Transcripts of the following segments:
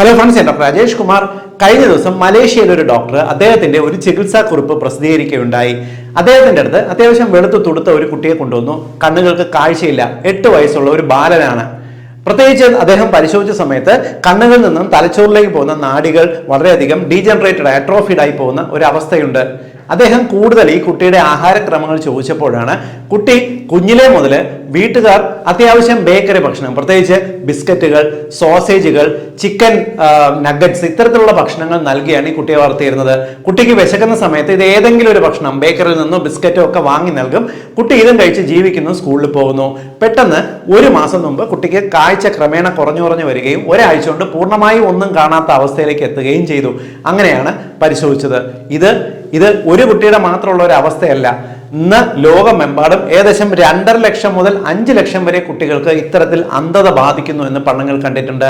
Hello friends doctor Rajesh Kumar. കഴിഞ്ഞ ദിവസം മലേഷ്യയിലെ ഒരു ഡോക്ടർ അദ്ദേഹത്തിന്റെ ഒരു ചികിത്സാ കുറിപ്പ് പ്രസിദ്ധീകരിക്കുകയുണ്ടായി. അദ്ദേഹത്തിന്റെ അടുത്ത് അത്യാവശ്യം വെളുത്തു തുടുത്ത ഒരു കുട്ടിയെ കൊണ്ടുവന്നു. കണ്ണുകൾക്ക് കാഴ്ചയില്ല. എട്ട് വയസ്സുള്ള ഒരു ബാലനാണ്. പ്രത്യേകിച്ച് അദ്ദേഹം പരിശോധിച്ച സമയത്ത് കണ്ണുകളിൽ നിന്നും തലച്ചോറിലേക്ക് പോകുന്ന നാടികൾ വളരെയധികം ഡീജനറേറ്റഡ് ആയി പോകുന്ന ഒരു അവസ്ഥയുണ്ട്. അദ്ദേഹം കൂടുതൽ ഈ കുട്ടിയുടെ ആഹാരക്രമങ്ങൾ ചോദിച്ചപ്പോഴാണ് കുട്ടി കുഞ്ഞിലെ മുതൽ വീട്ടുകാർ അത്യാവശ്യം ബേക്കറി ഭക്ഷണം പ്രത്യേകിച്ച് ബിസ്ക്കറ്റുകൾ സോസേജുകൾ ചിക്കൻ നഗറ്റ്സ് ഇത്തരത്തിലുള്ള ഭക്ഷണങ്ങൾ നൽകിയാണ് ഈ കുട്ടിയെ വളർത്തിയിരുന്നത്. കുട്ടിക്ക് വിശക്കുന്ന സമയത്ത് ഇത് ഏതെങ്കിലും ഒരു ഭക്ഷണം ബേക്കറിയിൽ നിന്നോ ബിസ്ക്കറ്റോ ഒക്കെ വാങ്ങി നൽകും. കുട്ടി ഇതും കഴിച്ച് ജീവിക്കുന്നു സ്കൂളിൽ പോകുന്നു. പെട്ടെന്ന് ഒരു മാസം മുമ്പ് കുട്ടിക്ക് കാഴ്ച ക്രമേണ കുറഞ്ഞു കുറഞ്ഞു വരികയും ഒരാഴ്ച കൊണ്ട് പൂർണമായും ഒന്നും കാണാത്ത അവസ്ഥയിലേക്ക് എത്തുകയും ചെയ്തു. അങ്ങനെയാണ് പരിശോധിച്ചത്. ഇത് ഇത് ഒരു കുട്ടിയുടെ മാത്രമുള്ള ഒരു അവസ്ഥയല്ല. ഇന്ന് ലോകമെമ്പാടും ഏകദേശം രണ്ടര ലക്ഷം മുതൽ അഞ്ച് ലക്ഷം വരെ കുട്ടികൾക്ക് ഇത്തരത്തിൽ അന്ധത ബാധിക്കുന്നു എന്ന് പഠനങ്ങൾ കണ്ടിട്ടുണ്ട്.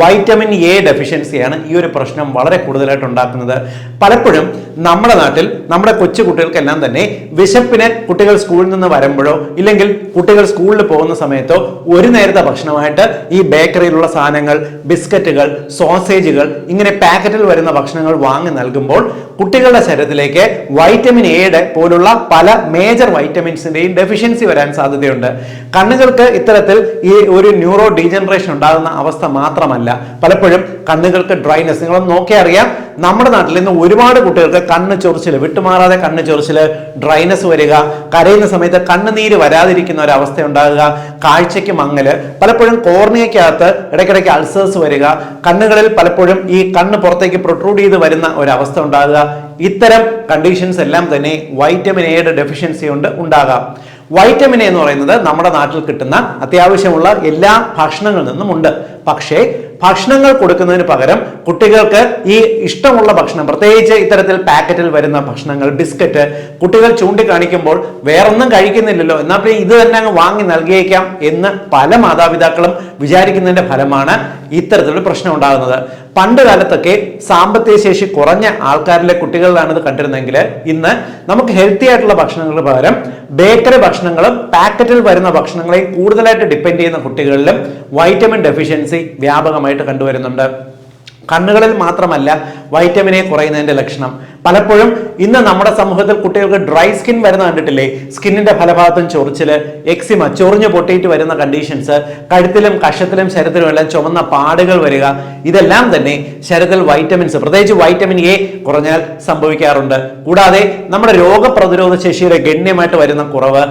വൈറ്റമിൻ എ ഡെഫിഷ്യൻസിയാണ് ഈ ഒരു പ്രശ്നം വളരെ കൂടുതലായിട്ട് ഉണ്ടാക്കുന്നത്. പലപ്പോഴും നമ്മുടെ നാട്ടിൽ നമ്മുടെ കൊച്ചു കുട്ടികൾക്കെല്ലാം തന്നെ വിശപ്പിന് കുട്ടികൾ സ്കൂളിൽ നിന്ന് വരുമ്പോഴോ ഇല്ലെങ്കിൽ കുട്ടികൾ സ്കൂളിൽ പോകുന്ന സമയത്തോ ഒരു നേരത്തെ ഭക്ഷണമായിട്ട് ഈ ബേക്കറിയിലുള്ള സാധനങ്ങൾ ബിസ്ക്കറ്റുകൾ സോസേജുകൾ ഇങ്ങനെ പാക്കറ്റിൽ വരുന്ന ഭക്ഷണങ്ങൾ വാങ്ങി നൽകുമ്പോൾ കുട്ടികളുടെ ശരീരത്തിലേക്ക് വൈറ്റമിൻ എയുടെ പോലുള്ള പല മേജർ വൈറ്റമിൻസിന്റെയും ഡെഫിഷ്യൻസി വരാൻ സാധ്യതയുണ്ട്. കണ്ണുകൾക്ക് ഇത്തരത്തിൽ ഈ ഒരു ന്യൂറോ ഡീജനറേഷൻ ഉണ്ടാകുന്ന അവസ്ഥ മാത്രമല്ല. പലപ്പോഴും കണ്ണുകൾക്ക് ഡ്രൈനെസ് നിങ്ങളൊന്ന് നോക്കിയാൽ അറിയാം നമ്മുടെ നാട്ടിൽ ഇന്ന് ഒരുപാട് കുട്ടികൾക്ക് കണ്ണ് ചൊറിച്ചിൽ വിട്ടുമാറാതെ കണ്ണ് ചൊറിച്ചിൽ ഡ്രൈനസ് വരിക കരയുന്ന സമയത്ത് കണ്ണുനീര് വരാതിരിക്കുന്ന ഒരു അവസ്ഥ ഉണ്ടാകുക കാഴ്ചയ്ക്ക് മങ്ങൽ പലപ്പോഴും കോർണിയക്കകത്ത് ഇടയ്ക്കിടയ്ക്ക് അൾസേഴ്സ് വരിക കണ്ണുകളിൽ പലപ്പോഴും ഈ കണ്ണ് പുറത്തേക്ക് പ്രൊട്രൂഡ് ചെയ്ത് വരുന്ന ഒരു അവസ്ഥ ഉണ്ടാകുക ഇത്തരം കണ്ടീഷൻസ് എല്ലാം തന്നെ വൈറ്റമിൻ എയുടെ ഡെഫിഷ്യൻസി കൊണ്ട് ഉണ്ടാകാം. വൈറ്റമിൻ എന്ന് പറയുന്നത് നമ്മുടെ നാട്ടിൽ കിട്ടുന്ന അത്യാവശ്യമുള്ള എല്ലാ ഭക്ഷണങ്ങളിൽ നിന്നും ഉണ്ട് പക്ഷേ ഭക്ഷണങ്ങൾ കൊടുക്കുന്നതിന് പകരം കുട്ടികൾക്ക് ഈ ഇഷ്ടമുള്ള ഭക്ഷണം പ്രത്യേകിച്ച് ഇത്തരത്തിൽ പാക്കറ്റിൽ വരുന്ന ഭക്ഷണങ്ങൾ ബിസ്ക്കറ്റ് കുട്ടികൾ ചൂണ്ടിക്കാണിക്കുമ്പോൾ വേറൊന്നും കഴിക്കുന്നില്ലല്ലോ എന്നാൽ പിന്നെ ഇത് തന്നെ അങ്ങ് വാങ്ങി നൽകിയേക്കാം എന്ന് പല മാതാപിതാക്കളും വിചാരിക്കുന്നതിന്റെ ഫലമാണ് ഇത്തരത്തിലൊരു പ്രശ്നം ഉണ്ടാകുന്നത്. പണ്ട് കാലത്തൊക്കെ സാമ്പത്തിക ശേഷി കുറഞ്ഞ ആൾക്കാരിലെ കുട്ടികളിലാണ് ഇത് കണ്ടിരുന്നെങ്കിൽ ഇന്ന് നമുക്ക് ഹെൽത്തി ആയിട്ടുള്ള ഭക്ഷണങ്ങൾക്ക് പകരം ബേക്കറി ഭക്ഷണങ്ങളും പാക്കറ്റിൽ വരുന്ന ഭക്ഷണങ്ങളെയും കൂടുതലായിട്ട് ഡിപ്പെൻഡ് ചെയ്യുന്ന കുട്ടികളിലും വൈറ്റമിൻ ഡെഫിഷ്യൻസി വ്യാപകമായിട്ട് കണ്ടുവരുന്നുണ്ട്. കണ്ണുകളിൽ മാത്രമല്ല വൈറ്റമിൻ എ കുറയുന്നതിന്റെ ലക്ഷണം. പലപ്പോഴും ഇന്ന് നമ്മുടെ സമൂഹത്തിൽ കുട്ടികൾക്ക് ഡ്രൈ സ്കിൻ വരുന്ന കണ്ടിട്ടില്ലേ? സ്കിന്നിന്റെ ഫലഭാഗത്തും ചൊറിച്ചിൽ എക്സിമ ചൊറിഞ്ഞു പൊട്ടിയിട്ട് വരുന്ന കണ്ടീഷൻസ് കഴുത്തിലും കഷത്തിലും ശരീരത്തിലും എല്ലാം ചുമന്ന പാടുകൾ വരിക ഇതെല്ലാം തന്നെ ശരീരത്തിൽ വൈറ്റമിൻസ് പ്രത്യേകിച്ച് വൈറ്റമിൻ എ കുറഞ്ഞാൽ സംഭവിക്കാറുണ്ട്. കൂടാതെ നമ്മുടെ രോഗപ്രതിരോധ ശേഷിയുടെ ഗണ്യമായിട്ട് വരുന്ന കുറവ്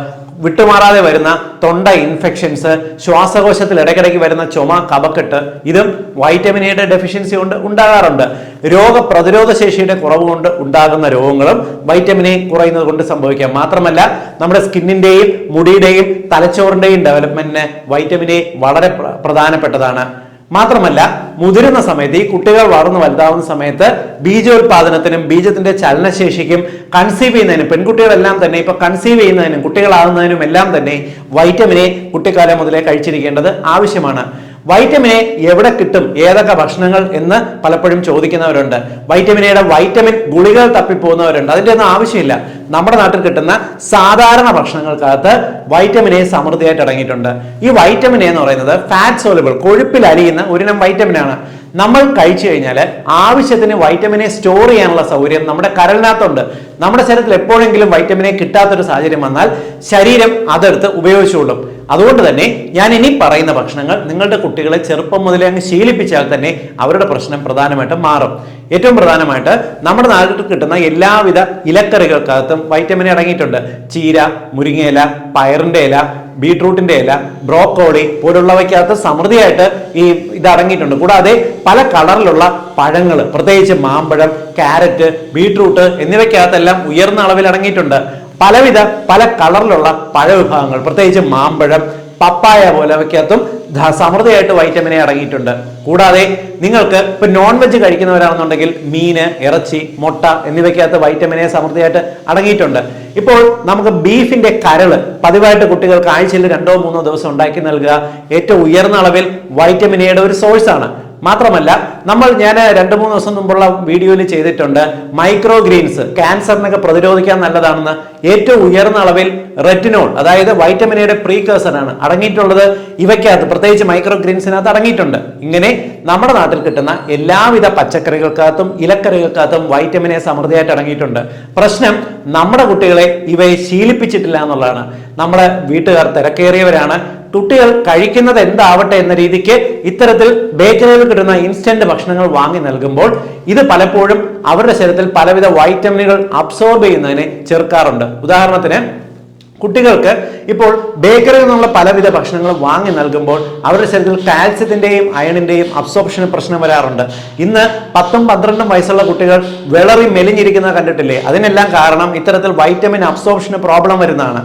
വിട്ടുമാറാതെ വരുന്ന തൊണ്ട ഇൻഫെക്ഷൻസ് ശ്വാസകോശത്തിൽ ഇടയ്ക്കിടയ്ക്ക് വരുന്ന ചുമ കപക്കെട്ട് ഇതും വൈറ്റമിൻ എയുടെ ഡെഫിഷ്യൻസി കൊണ്ട് ഉണ്ടാകാറുണ്ട്. രോഗപ്രതിരോധ ശേഷിയുടെ കുറവ് കൊണ്ട് ഉണ്ടാകുന്ന രോഗങ്ങളും വൈറ്റമിൻ എ കുറയുന്നത് കൊണ്ട് സംഭവിക്കാം. മാത്രമല്ല നമ്മുടെ സ്കിന്നിന്റെയും മുടിയുടെയും തലച്ചോറിന്റെയും ഡെവലപ്മെന്റിന് വൈറ്റമിൻ എ വളരെ പ്രധാനപ്പെട്ടതാണ്. മാത്രമല്ല മുതിരുന്ന സമയത്ത് ഈ കുട്ടികൾ വളർന്നു വലുതാവുന്ന സമയത്ത് ബീജോത്പാദനത്തിനും ബീജത്തിന്റെ ചലനശേഷിക്കും കൺസീവ് ചെയ്യുന്നതിനും പെൺകുട്ടികളെല്ലാം തന്നെ ഇപ്പൊ കൺസീവ് ചെയ്യുന്നതിനും കുട്ടികളാകുന്നതിനും എല്ലാം തന്നെ വൈറ്റമിനെ കുട്ടിക്കാലം മുതലേ കഴിച്ചിരിക്കേണ്ടത് ആവശ്യമാണ്. വൈറ്റമിൻ എ എവിടെ കിട്ടും? ഏതൊക്കെ ഭക്ഷണങ്ങൾ എന്ന് പലപ്പോഴും ചോദിക്കുന്നവരുണ്ട്. വൈറ്റമിൻ എയുടെ വൈറ്റമിൻ ഗുളികൾ തപ്പിപ്പോകുന്നവരുണ്ട്. അതിന്റെ ഒന്നും ആവശ്യമില്ല. നമ്മുടെ നാട്ടിൽ കിട്ടുന്ന സാധാരണ ഭക്ഷണങ്ങൾക്കകത്ത് വൈറ്റമിൻ എ സമൃദ്ധിയായിട്ട് അടങ്ങിയിട്ടുണ്ട്. ഈ വൈറ്റമിൻ എ എന്ന് പറയുന്നത് ഫാറ്റ് സോലബിൾ കൊഴുപ്പിൽ അലിയുന്ന ഒരിനം വൈറ്റമിൻ ആണ് നമ്മൾ കഴിച്ചു കഴിഞ്ഞാൽ ആവശ്യത്തിന് വൈറ്റമിനെ സ്റ്റോർ ചെയ്യാനുള്ള സൗകര്യം നമ്മുടെ കരളിനകത്തുണ്ട്. നമ്മുടെ ശരീരത്തിൽ എപ്പോഴെങ്കിലും വൈറ്റമിനെ കിട്ടാത്തൊരു സാഹചര്യം വന്നാൽ ശരീരം അതെടുത്ത് ഉപയോഗിച്ചുകൊള്ളും അതുകൊണ്ട് തന്നെ ഞാൻ ഇനി പറയുന്ന ഭക്ഷണങ്ങൾ നിങ്ങളുടെ കുട്ടികളെ ചെറുപ്പം മുതലേ അങ്ങ് ശീലിപ്പിച്ചാൽ തന്നെ അവരുടെ പ്രശ്നം പ്രധാനമായിട്ടും മാറും. ഏറ്റവും പ്രധാനമായിട്ട് നമ്മുടെ നാട്ടിൽ കിട്ടുന്ന എല്ലാവിധ ഇലക്കറികൾക്കകത്തും വൈറ്റമിൻ അടങ്ങിയിട്ടുണ്ട്. ചീര മുരിങ്ങയില പയറിന്റെ ഇല ബീട്രൂട്ടിന്റെ ഇല ബ്രോക്കോളി പോലുള്ളവയ്ക്കകത്ത് സമൃദ്ധിയായിട്ട് ഈ ഇത് അടങ്ങിയിട്ടുണ്ട് കൂടാതെ പല കളറിലുള്ള പഴങ്ങൾ പ്രത്യേകിച്ച് മാമ്പഴം ക്യാരറ്റ് ബീട്രൂട്ട് എന്നിവയ്ക്കകത്തെല്ലാം ഉയർന്ന അളവിൽ അടങ്ങിയിട്ടുണ്ട്. പലവിധ പല കളറിലുള്ള പഴവിഭാഗങ്ങൾ പ്രത്യേകിച്ച് മാമ്പഴം പപ്പായ പോലവയ്ക്കകത്തും ധ- സമൃദ്ധിയായിട്ട് വൈറ്റമിനെ അടങ്ങിയിട്ടുണ്ട്. കൂടാതെ നിങ്ങൾക്ക് ഇപ്പൊ നോൺ വെജ് കഴിക്കുന്നവരാണെന്നുണ്ടെങ്കിൽ മീന് ഇറച്ചി മുട്ട എന്നിവയ്ക്കകത്ത് വൈറ്റമിനെ സമൃദ്ധിയായിട്ട് അടങ്ങിയിട്ടുണ്ട്. ഇപ്പോൾ നമുക്ക് ബീഫിന്റെ കരൾ പതിവായിട്ട് കുട്ടികൾക്ക് ആഴ്ചയിൽ രണ്ടോ മൂന്നോ ദിവസം ഉണ്ടാക്കി നൽകുക ഏറ്റവും ഉയർന്ന അളവിൽ വൈറ്റമിൻ എയുടെ ഒരു സോഴ്സ് ആണ്. മാത്രമല്ല നമ്മൾ ഞാൻ രണ്ട് മൂന്ന് ദിവസം മുമ്പുള്ള വീഡിയോയിൽ ചെയ്തിട്ടുണ്ട് മൈക്രോ ഗ്രീൻസ് ക്യാൻസറിനൊക്കെ പ്രതിരോധിക്കാൻ നല്ലതാണെന്ന്. ഏറ്റവും ഉയർന്ന അളവിൽ റെറ്റിനോൾ അതായത് വൈറ്റമിൻ എയുടെ ആണ് അടങ്ങിയിട്ടുള്ളത്. ഇവയ്ക്കകത്ത് പ്രത്യേകിച്ച് മൈക്രോ ഗ്രീൻസിനകത്ത് അടങ്ങിയിട്ടുണ്ട്. ഇങ്ങനെ നമ്മുടെ നാട്ടിൽ കിട്ടുന്ന എല്ലാവിധ പച്ചക്കറികൾക്കകത്തും ഇലക്കറികൾക്കകത്തും വൈറ്റമിൻ എ സമൃദ്ധിയായിട്ട് അടങ്ങിയിട്ടുണ്ട്. പ്രശ്നം നമ്മുടെ കുട്ടികളെ ഇവയെ ശീലിപ്പിച്ചിട്ടില്ല എന്നുള്ളതാണ്. നമ്മുടെ വീട്ടുകാർ തിരക്കേറിയവരാണ്. കുട്ടികൾ കഴിക്കുന്നത് എന്താവട്ടെ എന്ന രീതിക്ക് ഇത്തരത്തിൽ ബേക്കറിയിൽ കിട്ടുന്ന ഇൻസ്റ്റന്റ് ഭക്ഷണങ്ങൾ വാങ്ങി നൽകുമ്പോൾ ഇത് പലപ്പോഴും അവരുടെ ശരീരത്തിൽ പലവിധ വൈറ്റമിനുകൾ അബ്സോർബ് ചെയ്യുന്നതിനെ ചെറുക്കാറുണ്ട്. ഉദാഹരണത്തിന് കുട്ടികൾക്ക് ഇപ്പോൾ ബേക്കറിയിൽ നിന്നുള്ള പലവിധ ഭക്ഷണങ്ങൾ വാങ്ങി നൽകുമ്പോൾ അവരുടെ ശരീരത്തിൽ കാൽസ്യത്തിന്റെയും അയണിന്റെയും അബ്സോർപ്ഷന് പ്രശ്നം വരാറുണ്ട്. ഇന്ന് പത്തും പന്ത്രണ്ടും വയസ്സുള്ള കുട്ടികൾ വിളറി മെലിഞ്ഞിരിക്കുന്നത് കണ്ടിട്ടില്ലേ? അതിനെല്ലാം കാരണം ഇത്തരത്തിൽ വൈറ്റമിൻ അബ്സോർപ്ഷന് പ്രോബ്ലം വരുന്നതാണ്.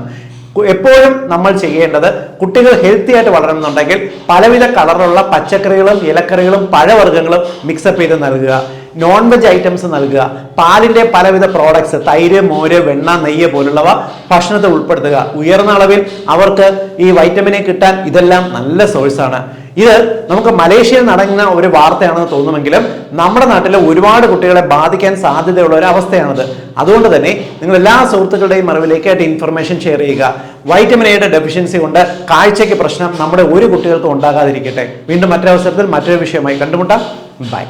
എപ്പോഴും നമ്മൾ ചെയ്യേണ്ടത് കുട്ടികൾ ഹെൽത്തി ആയിട്ട് വളരണമെന്നുണ്ടെങ്കിൽ പലവിധ കളറുള്ള പച്ചക്കറികളും ഇലക്കറികളും പഴവർഗങ്ങളും മിക്സപ്പ് ചെയ്ത് നൽകുക. നോൺ വെജ് ഐറ്റംസ് നൽകുക. പാലിന്റെ പലവിധ പ്രോഡക്ട്സ് തൈര് മോര് വെണ്ണ നെയ്യ് പോലുള്ളവ ഭക്ഷണത്തിൽ ഉൾപ്പെടുത്തുക. ഉയർന്ന അളവിൽ അവർക്ക് ഈ വൈറ്റമിനെ കിട്ടാൻ ഇതെല്ലാം നല്ല സോഴ്സാണ് ഇത് നമുക്ക് മലേഷ്യയിൽ നടന്ന ഒരു വാർത്തയാണെന്ന് തോന്നുമെങ്കിലും നമ്മുടെ നാട്ടിലെ ഒരുപാട് കുട്ടികളെ ബാധിക്കാൻ സാധ്യതയുള്ള ഒരു അവസ്ഥയാണിത്. അതുകൊണ്ട് തന്നെ നിങ്ങൾ എല്ലാ സുഹൃത്തുക്കളുടെയും അറിവിലേക്കായിട്ട് ഇൻഫർമേഷൻ ഷെയർ ചെയ്യുക. വൈറ്റമിൻ എയുടെ ഡെഫിഷ്യൻസി കൊണ്ട് കാഴ്ചയ്ക്ക് പ്രശ്നം നമ്മുടെ ഒരു കുട്ടികൾക്കും ഉണ്ടാകാതിരിക്കട്ടെ. വീണ്ടും മറ്റൊരവസരത്തിൽ മറ്റൊരു വിഷയമായി കണ്ടുമുട്ടാം. ബൈ